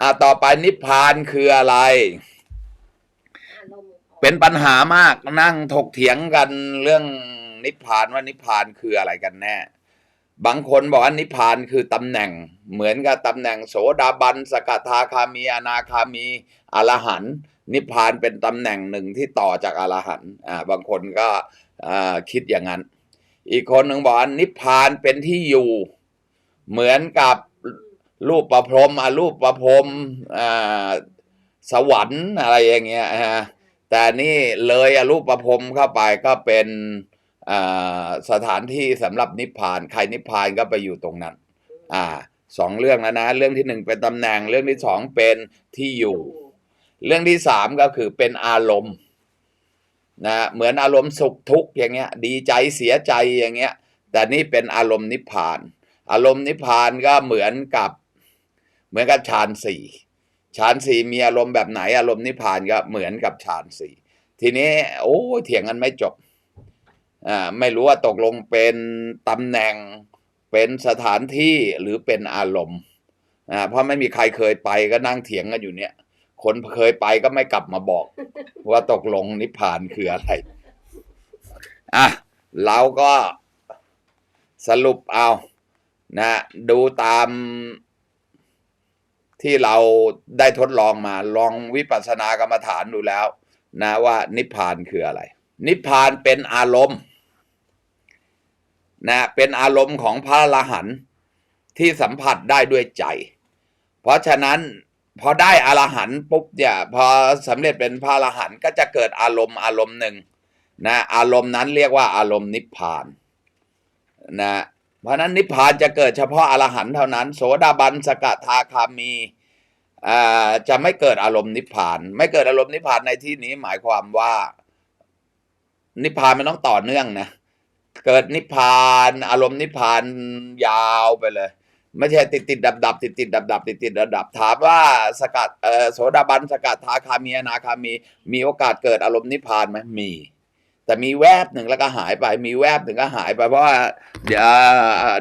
อ่าต่อไปนิพพานคืออะไร เป็นปัญหามากนั่งถกเถียงกันเรื่องนิพพานว่านิพพานคืออะไรกันแน่ บางคนบอกว่านิพพานคือตำแหน่ง เหมือนกับตำแหน่งโสดาบันสกทาคามีอนาคามีอรหันนิพพานเป็นตำแหน่งหนึ่งที่ต่อจากอรหันอ่าบางคนก็อ่าคิดอย่างนั้น อีกคนหนึ่งบอกว่านิพพานเป็นที่อยู่ เหมือนกับ รูปประพรมอารูปประพรมอ่าสวรรค์อะไรอย่างเงี้ยฮะแต่นี่เลยอรูปประพรมเข้าไปก็เป็นอ่าสถานที่สำหรับนิพพานใครนิพพานก็ไปอยู่ตรงนั้น อ่าสองเรื่องแล้วนะ เรื่องที่หนึ่งเป็นตำแหน่ง เรื่องที่สองเป็นที่อยู่ เรื่องที่สามก็คือเป็นอารมณ์นะเหมือนอารมณ์สุขทุกข์อย่างเงี้ย ดีใจเสียใจอย่างเงี้ย แต่นี่เป็นอารมณ์นิพพาน อารมณ์นิพพานก็เหมือนกับ เหมือนกับฌานสี่ฌานสี่มีอารมณ์แบบไหนอารมณ์นิพพานก็เหมือนกับฌานสี่ทีนี้ โอ้เถียงกันไม่จบอ่าไม่รู้ว่าตกลงเป็นตำแหน่งเป็นสถานที่หรือเป็นอารมณ์อ่าเพราะไม่มีใครเคยไปก็นั่งเถียงกันอยู่เนี่ย คนเคยไปก็ไม่กลับมาบอก ว่าตกลงนิพพานคืออะไรอะเราก็สรุปเอานะดูตาม ที่เราได้ทดลองมาลองวิปัสสนากรรมฐานดูแล้ว นะว่านิพพานคืออะไร นิพพานเป็นอารมณ์นะเป็นอารมณ์ของพระอรหันต์ที่สัมผัสได้ด้วยใจ เพราะฉะนั้นพอได้อรหันต์ปุ๊บเนี่ยพอสำเร็จเป็นพระอรหันต์ก็จะเกิดอารมณ์อารมณ์หนึ่งนะอารมณ์นั้นเรียกว่าอารมณ์นิพพานนะ ราะนั้นนิพพานจะเกิดเฉพาะอรหันต์เท่านั้น โสดาบันสกทาคามีจะไม่เกิดอารมณ์นิพพาน ไม่เกิดอารมณ์นิพพานในที่นี้หมายความว่า นิพพานมันต้องต่อเนื่องนะเกิดนิพพานอารมณ์นิพพานยาวไปเลย ไม่ใช่ติดติดดับดับติดติดดับดับติดติดดับดับถามว่าสกัดเอ่อโสดาบันสกัดทาคามีอนาคามี มีโอกาสเกิดอารมณ์นิพพานไหมมี แต่มีแวบหนึ่งแล้วก็หายไป มีแวบหนึ่งก็หายไปเพราะว่าเดี๋ยว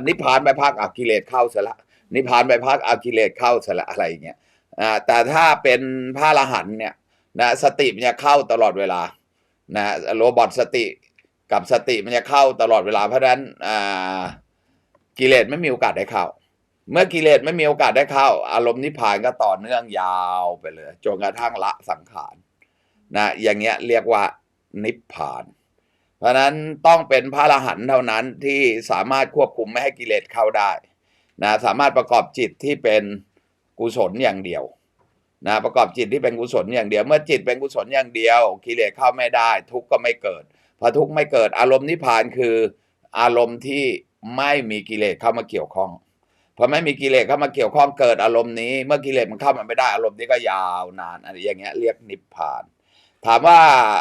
นิพพานไปพักอากิเลสเข้าเสละนิพพานไปพักอากิเลสเข้าเสละอะไรเงี้ยอ่าแต่ถ้าเป็นพระอรหันเนี่ยนะสติมันจะเข้าตลอดเวลานะโรบอทสติกับสติมันจะเข้าตลอดเวลาเพราะฉะนั้นอ่ากิเลสไม่มีโอกาสได้เข้า เมื่อกิเลสไม่มีโอกาสได้เข้า อารมณ์นิพพานก็ต่อเนื่องยาวไปเลยจนกระทั่งละสังขารนะอย่างเงี้ยเรียกว่านิพพาน เพราะนั้นต้องเป็นพระอรหันต์เท่านั้นที่สามารถควบคุมไม่ให้กิเลสเข้าได้นะสามารถประกอบจิตที่เป็นกุศลอย่างเดียวนะประกอบจิตที่เป็นกุศลอย่างเดียว เมื่อจิตเป็นกุศลอย่างเดียว กิเลสเข้าไม่ได้ ทุกข์ก็ไม่เกิดพอทุกข์ไม่เกิดอารมณ์นิพพานคืออารมณ์ที่ไม่มีกิเลสเข้ามาเกี่ยวข้องพอไม่มีกิเลสเข้ามาเกี่ยวข้องเกิดอารมณ์นี้ เมื่อกิเลสมันเข้ามาไม่ได้อารมณ์นี้ก็ยาวนานอะไรอย่างเงี้ยเรียกนิพพาน ถามว่า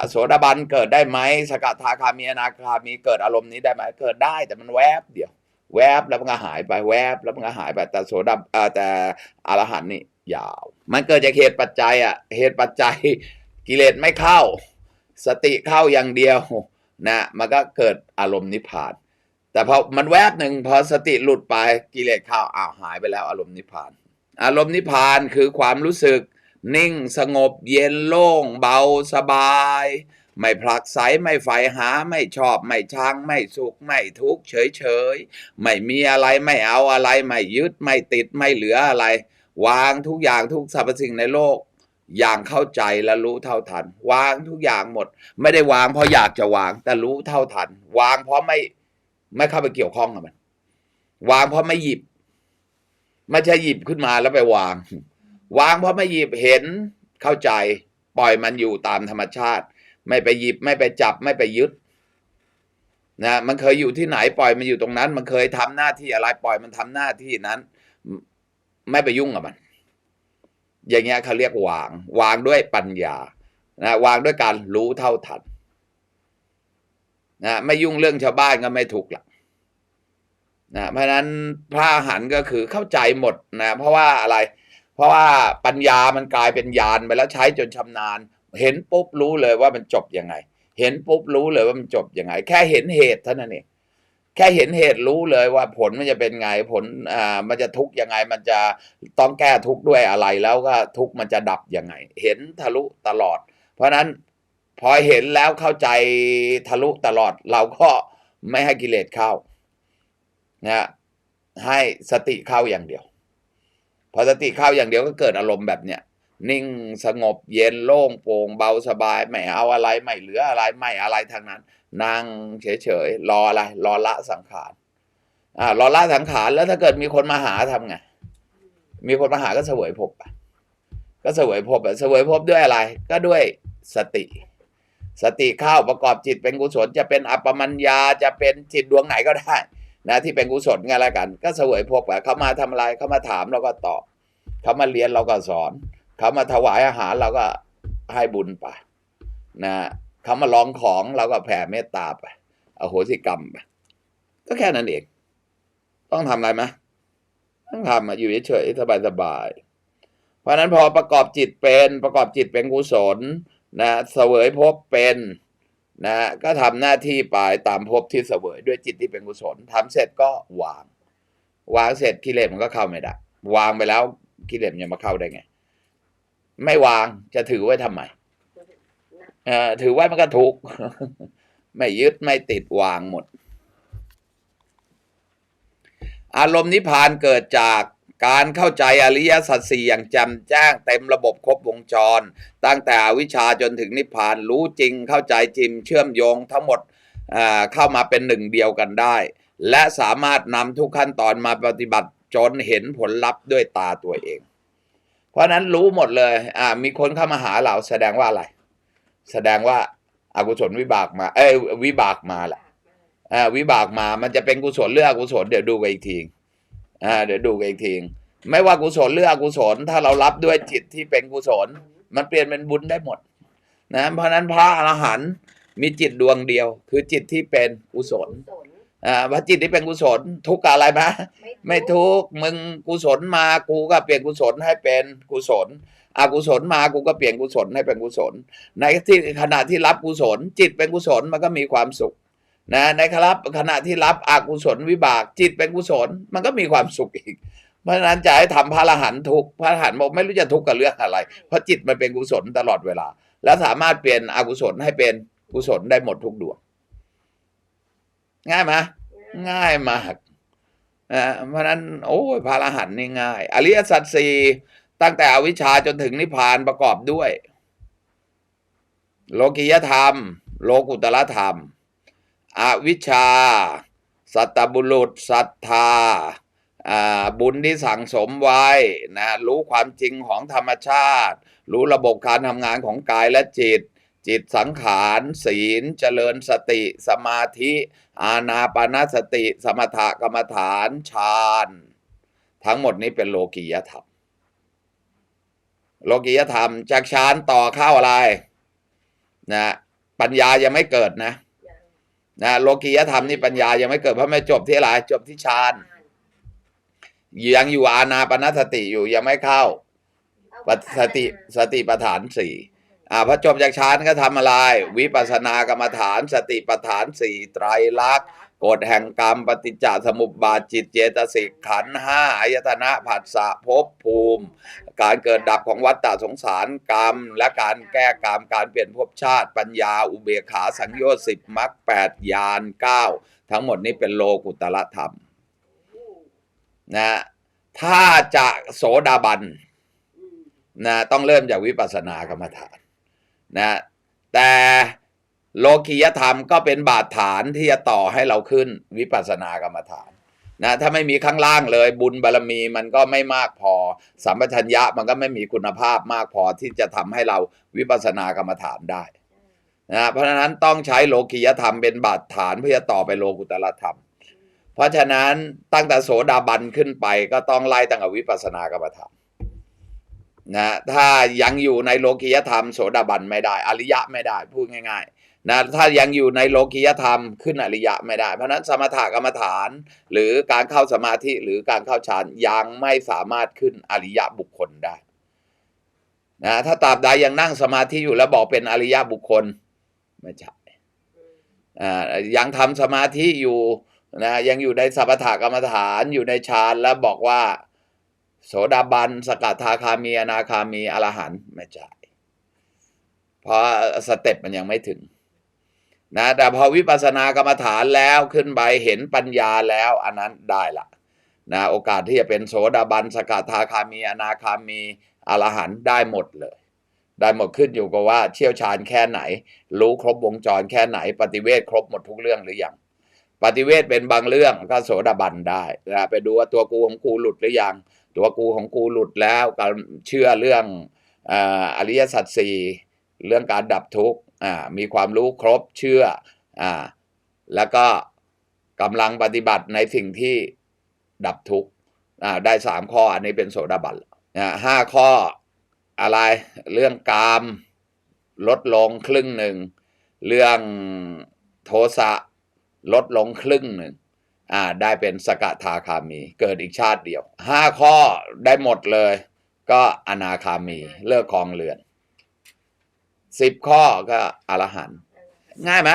โสดาบันเกิดได้ไหมสกทาคามีอนาคามีเกิดอารมณ์นี้ได้ไหมเกิดได้แต่มันแวบเดียว แวบแล้วมันก็หายไปแวบแล้วมันก็หายไปแต่โสดาเออแต่อรหันนี่ยาว มันเกิดจากเหตุปัจจัยอะเหตุปัจจัยกิเลสไม่เข้า สติเข้าอย่างเดียวนะมันก็เกิดอารมณ์นิพพาน แต่พอมันแวบหนึ่งพอสติหลุดไปกิเลสเข้าอ้าวหายไปแล้วอารมณ์นิพพาน อารมณ์นิพพานคือความรู้สึก นิ่งสงบเย็นโล่งเบาสบาย ไม่ผลักไสไม่ใฝ่หาไม่ชอบไม่ชังไม่สุขไม่ทุกข์เฉยเฉยๆไม่มีอะไรไม่เอาอะไร ไม่ยึดไม่ติดไม่เหลืออะไร วางทุกอย่างทุกสรรพสิ่งในโลก อย่างเข้าใจและรู้เท่าทัน วางทุกอย่างหมด ไม่ได้วางเพราะอยากจะวางแต่รู้เท่าทัน วางเพราะไม่ไม่เข้าไปเกี่ยวข้องกับมัน วางเพราะไม่หยิบไม่ใช่หยิบขึ้นมาแล้วไปวาง วางเพราะไม่หยิบเห็นเข้าใจ ปล่อยมันอยู่ตามธรรมชาติ ไม่ไปหยิบไม่ไปจับไม่ไปยึดนะมันเคยอยู่ที่ไหนปล่อยมันอยู่ตรงนั้น มันเคยทำหน้าที่อะไรปล่อยมันทำหน้าที่นั้น ไม่ไปยุ่งกับมัน อย่างเงี้ยเขาเรียกวาง วางด้วยปัญญานะวางด้วยการรู้เท่าทันนะไม่ยุ่งเรื่องชาวบ้านก็ไม่ถูกหลักนะเพราะนั้นพระหันก็คือเข้าใจหมดนะเพราะว่าอะไรเพราะว่าปัญญามันกลายเป็นญาณไปแล้วใช้จนชำนาญ เห็นปุ๊บรู้เลยว่ามันจบยังไง เห็นปุ๊บรู้เลยว่ามันจบยังไง แค่เห็นเหตุเท่านั้นเองแค่เห็นเหตุรู้เลยว่าผลมันจะเป็นไงผลอ่ามันจะทุกข์ยังไง มันจะต้องแก้ทุกข์ด้วยอะไรแล้วก็ทุกข์มันจะดับยังไง เห็นทะลุตลอด เพราะฉะนั้นพอเห็นแล้วเข้าใจทะลุตลอด เราก็ไม่ให้กิเลสเข้านะให้สติเข้าอย่างเดียว พอสติเข้าอย่างเดียวก็เกิดอารมณ์แบบเนี้ยนิ่งสงบเย็นโล่งโปร่งเบาสบายไม่เอาอะไรไม่เหลืออะไรไม่อะไรทั้งนั้น นั่งเฉยๆรออะไร รอละสังขารอ่ารอละสังขารแล้วถ้าเกิดมีคนมาหาทำไงมีคนมาหาก็เสวยภพก็เสวยภพไปเสวยภพด้วยอะไร ก็ด้วยสติ สติเข้าประกอบจิตเป็นกุศลจะเป็นอัปปมัญญาจะเป็นจิตดวงไหนก็ได้ นะที่เป็นกุศลกันล้วกัน ก็เสวยภพไปเขามาทำอะไรเขามาถามเราก็ตอบเขามาเรียนเราก็สอนเขามาถวายอาหารเราก็ให้บุญไปนะเขามาลองของเราก็แผ่เมตตาไปอโหสิกรรมไปก็แค่นั้นเองต้องทำอะไรไหมต้องทำอยู่เฉยๆสบายๆเพราะฉะนั้นพอประกอบจิตเป็นประกอบจิตเป็นกุศลนะเสวยภพเป็น นะ ก็ทำหน้าที่ไปตามภพที่เสวยด้วยจิตที่เป็นกุศลทำเสร็จก็วาง วางเสร็จกิเลสมันก็เข้าไม่ได้ วางไปแล้วกิเลสมันจะมาเข้าได้ไง ไม่วางจะถือไว้ทำไมเอ่อถือไว้มันก็ทุกข์ไม่ยึดไม่ติดวางหมด อารมณ์นิพพานเกิดจาก การเข้าใจอริยสัจสี่อย่างแจำแจ้งเต็มระบบครบวงจร ตั้งแต่อวิชาจนถึงนิพพานรู้จริงเข้าใจจริงเชื่อมโยงทั้งหมดอ่าเข้ามาเป็นหนึ่งเดียวกันได้ และสามารถนำทุกขั้นตอนมาปฏิบัติจนเห็นผลลัพธ์ด้วยตาตัวเอง เพราะนั้นรู้หมดเลยอ่ามีคนเข้ามาหาเราแสดงว่าอะไร แสดงว่าอากุศลวิบากมาเอ้ยวิบากมาแหละอ่าวิบากมามันจะเป็นกุศลหรืออกุศลเดี๋ยวดูกันอีกที อ่าเดี๋ยวดูกันอีกทีไม่ว่ากุศลหรืออกุศล ถ้าเรารับด้วยจิตที่เป็นกุศล มันเปลี่ยนเป็นบุญได้หมด นะ เพราะฉะนั้นพระอรหันต์มีจิตดวงเดียว คือจิตที่เป็นกุศลสนอ่าพระจิตที่เป็นกุศล ทุกข์กับอะไรไหมไม่ทุกข์มึงกุศลมากูก็เปลี่ยนกุศลให้เป็นกุศลอกุศลมากูก็เปลี่ยนกุศลให้เป็นกุศล ในที่ขณะที่รับกุศล จิตเป็นกุศลมันก็มีความสุข นะในครับขณะที่รับอกุศลวิบากจิตเป็นกุศล มันก็มีความสุขอีก เพราะฉะนั้นจะให้ทำพระอรหันต์ทุกพระอรหันต์บอกไม่รู้จะทุกข์กับเรื่องอะไร เพราะจิตมันเป็นกุศลตลอดเวลา แล้วสามารถเปลี่ยนอกุศลให้เป็นกุศลได้หมดทุกดวง ง่ายไหมง่ายมากนะเพราะฉะนั้นโอ้ยพระอรหันต์นี่ง่าย อริยสัจสี่ตั้งแต่อวิชชาจนถึงนิพพานประกอบด้วย โลกิยธรรม โลกุตละธรรม อวิชชา สัตบุรุษศรัทธาบุญที่สั่งสมไว้นะรู้ความจริงของธรรมชาติ รู้ระบบการทำงานของกายและจิต จิตสังขาร ศีล เจริญสติ สมาธิ อานาปานสติ สมถกรรมฐานฌานทั้งหมดนี้เป็นโลกียธรรม โลกียธรรมจากฌานต่อเข้าอะไรนะปัญญายังไม่เกิดนะ นะโลกียธรรมนี่ปัญญายังไม่เกิดเพราะไม่จบที่อะไรจบที่ฌานยังอยู่อานาปานสติอยู่ยังไม่เข้าปสติสติปัฏฐานสี่อ่าพอจบจากฌานก็ทำอะไร วิปัสสนากรรมฐาน สติปัฏฐานสี่ไตรลักษณ์ กฎแห่งกรรมปฏิจจสมุปบาทจิตเจตสิกขันห้าอายตนะผัสสะภพภูมิ การเกิดดับของวัฏฏะสงสารกรรม และการแก้กรรมการเปลี่ยนภพชาติปัญญาอุเบกขาสังโยชน์สิบมรรคแปดญาณเก้าทั้งหมดนี้เป็นโลกุตละธรรมนะถ้าจะโสดาบันนะต้องเริ่มจากวิปัสสนากรรมฐานนะแต่ โลกียธรรมก็เป็นบาดฐานที่จะต่อให้เราขึ้นวิปัสสนากรรมฐานนะถ้าไม่มีข้างล่างเลยบุญบารรมีมันก็ไม่มากพอสัมปชัญญะมันก็ไม่มีคุณภาพมากพอที่จะทำให้เราวิปัสสนากรรมฐานได้นะเพราะฉะนั้นต้องใช้โลกียธรรมเป็นบาดฐานเพื่อจะต่อไปโลกุตละธรรม เพราะฉะนั้นตั้งแต่โสดาบันขึ้นไปก็ต้องไล่ตั้งแต่วิปัสสนากรรมฐานนะถ้ายังอยู่ในโลกียธรรมโสดาบันไม่ได้ อริยะไม่ได้พูดง่ายๆ นะถ้ายังอยู่ในโลกียธรรมขึ้นอริยะไม่ได้ เพราะนั้นสมถกรรมฐาน หรือการเข้าสมาธิหรือการเข้าฌานยังไม่สามารถขึ้นอริยะบุคคลได้นะถ้าตราบใดยังนั่งสมาธิอยู่แล้วบอกเป็นอริยะบุคคลไม่ใช่อายังทำสมาธิอยู่นะยังอยู่ในสัพพถกรรมฐานอยู่ในฌานแล้วบอกว่า โสดาบันสกัทาคามีอนาคามีอรหันต์ไม่ใช่เพราะสเต็ปมันยังไม่ถึง นะแต่พอวิปัสสนากรรมฐานแล้วขึ้นไปเห็นปัญญาแล้วอันนั้นได้ละนะโอกาสที่จะเป็นโสดาบันสกทาคามีอนาคามีอรหันต์ได้หมดเลย ได้หมดขึ้นอยู่กับว่าเชี่ยวชาญแค่ไหน รู้ครบวงจรแค่ไหน ปฏิเวทครบหมดทุกเรื่องหรือยังปฏิเวทเป็นบางเรื่องก็โสดาบันได้นะไปดูว่าตัวกูของกูหลุดหรือยังตัวกูของกูหลุดแล้วก็เชื่อเรื่องอาอริยสัจสี่เรื่องการดับทุกข์ อ่ามีความรู้ครบเชื่ออ่าแล้วก็กำลังปฏิบัติในสิ่งที่ดับทุกข์อ่าได้สามข้ออันนี้เป็นโสดาบันอ่าห้าข้ออะไรเรื่องกามลดลงครึ่งหนึ่ง เรื่องโทสะลดลงครึ่งหนึ่งอ่าได้เป็นสกทาคามี เกิดอีกชาติเดียวห้าข้อได้หมดเลย ก็อนาคามีเลิกคลองเรือน สิบข้อก็อรหันต์ง่ายไหม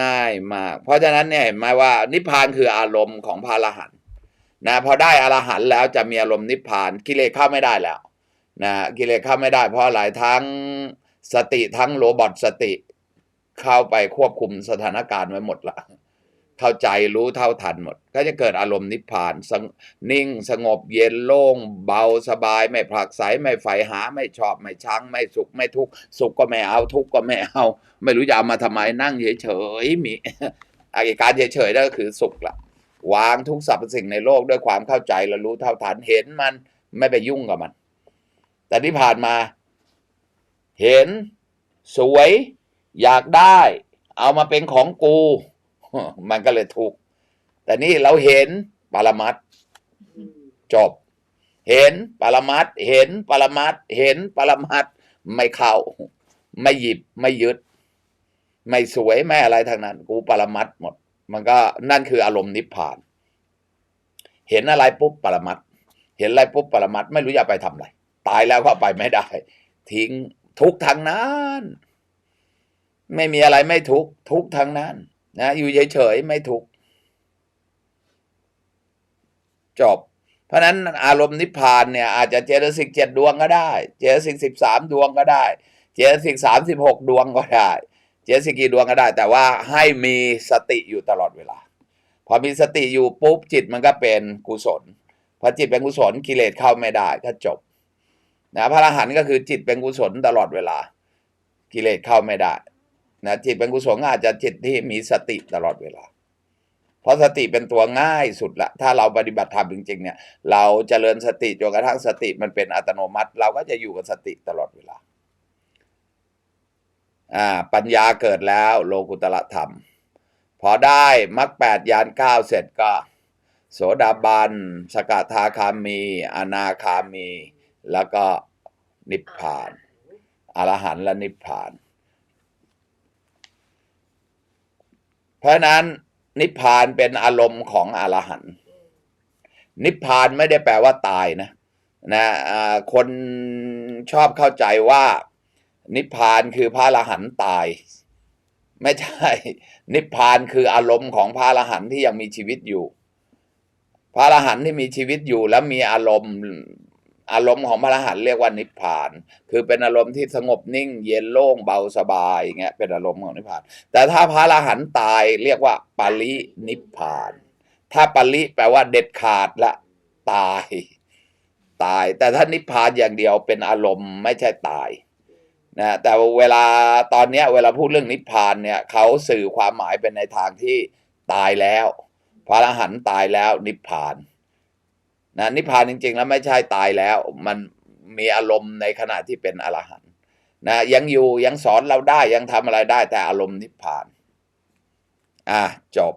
ง่ายมาก เพราะฉะนั้นเนี่ยเห็นไหมว่า นิพพานคืออารมณ์ของพระอรหันต์นะพอได้อรหันต์แล้วจะมีอารมณ์นิพพานกิเลสเข้าไม่ได้แล้วนะกิเลสเข้าไม่ได้ เพราะหลายทั้งสติทั้งโรบอทสติ เข้าไปควบคุมสถานการณ์ไว้หมดละ เข้าใจรู้เท่าทันหมด ก็จะเกิดอารมณ์นิพพานสงนิ่งสงบเย็นโล่งเบาสบาย ไม่ผลักไสไม่ใฝ่หา ไม่ชอบไม่ชัง ไม่สุขไม่ทุกข์สุขก็ไม่เอาทุกข์ก็ไม่เอา ไม่รู้จะเอามาทำไมนั่งเฉยๆมีอาการเฉยๆนั่นก็คือสุขละวางทุกสรรพสิ่งในโลกด้วยความเข้าใจและรู้เท่าทันเห็นมันไม่ไปยุ่งกับมัน แต่ที่ผ่านมา เห็น สวย อยากได้ เอามาเป็นของกู มันก็เลยทุกข์แต่นี่เราเห็นปรมัตจบ เห็นปรมัตเห็นปรมัตเห็นปรมัตไม่เข้า ไม่หยิบไม่ยึด ไม่สวยไม่อะไรทางนั้น กูปรมัตหมด มันก็นั่นคืออารมณ์นิพพาน เห็นอะไรปุ๊บปรมัตเห็นอะไรปุ๊บปรมัตไม่รู้จะไปทำอะไร ตายแล้วก็เอาไปไม่ได้ ทิ้งทุกทางนั้น ไม่มีอะไรไม่ทุกทุกทางนั้น นะอยู่เฉยๆไม่ทุกข์จบ เพราะฉะนั้นอารมณ์นิพพานเนี่ยอาจจะเจตสิกเจ็ดดวงก็ได้ เจตสิกสิบสามดวงก็ได้ เจตสิกสามสิบหกดวงก็ได้ เจตสิกกี่ดวงก็ได้ แต่ว่าให้มีสติอยู่ตลอดเวลา พอมีสติอยู่ปุ๊บจิตมันก็เป็นกุศลพอจิตเป็นกุศลกิเลสเข้าไม่ได้ก็จบนะพระอรหันต์ก็คือจิตเป็นกุศลตลอดเวลา กิเลสเข้าไม่ได้ นะจิตเป็นกุศลอาจจะจิตที่มีสติตลอดเวลา เพราะสติเป็นตัวง่ายสุดละ ถ้าเราปฏิบัติธรรมจริงๆเนี่ย เราจเจริญสติจนกระทั่งสติมันเป็นอัตโนมัติ เราก็จะอยู่กับสติตลอดเวลา อ่า ปัญญาเกิดแล้วโลกุตละธรรม พอได้มรรคแปดยานเก้าเสร็จก็ โสดาบัน สกทาคามี อนาคามี แล้วก็นิพพานอรหันต์และนิพพาน เพราะนั้นนิพพานเป็นอารมณ์ของอรหันต์นิพพานไม่ได้แปลว่าตายนะนะคนชอบเข้าใจว่า นิพพานคือพระอรหันต์ตาย ไม่ใช่ นิพพานคืออารมณ์ของพระอรหันต์ที่ยังมีชีวิตอยู่ พระอรหันต์ที่มีชีวิตอยู่แล้วมีอารมณ์ อารมณ์ของพระอรหันต์เรียกว่านิพพาน คือเป็นอารมณ์ที่สงบนิ่ง เย็นโล่งเบาสบายอย่างเงี้ยเป็นอารมณ์ของนิพพาน แต่ถ้าพระอรหันต์ตายเรียกว่าปารินิพพาน ถ้าปาริแปลว่าเด็ดขาดละตาย ตาย แต่ถ้านิพพานอย่างเดียวเป็นอารมณ์ไม่ใช่ตายนะแต่เวลาตอนเนี้ยเวลาพูดเรื่องนิพพานเนี่ยเขาสื่อความหมายเป็นในทางที่ตายแล้ว พระอรหันต์ตายแล้วนิพพาน นะนิพพานจริง ๆ แล้วไม่ใช่ตายแล้ว มันมีอารมณ์ในขณะที่เป็นอรหันต์นะยังอยู่ยังสอนเราได้ยังทำอะไรได้แต่อารมณ์นิพพาน อะจบ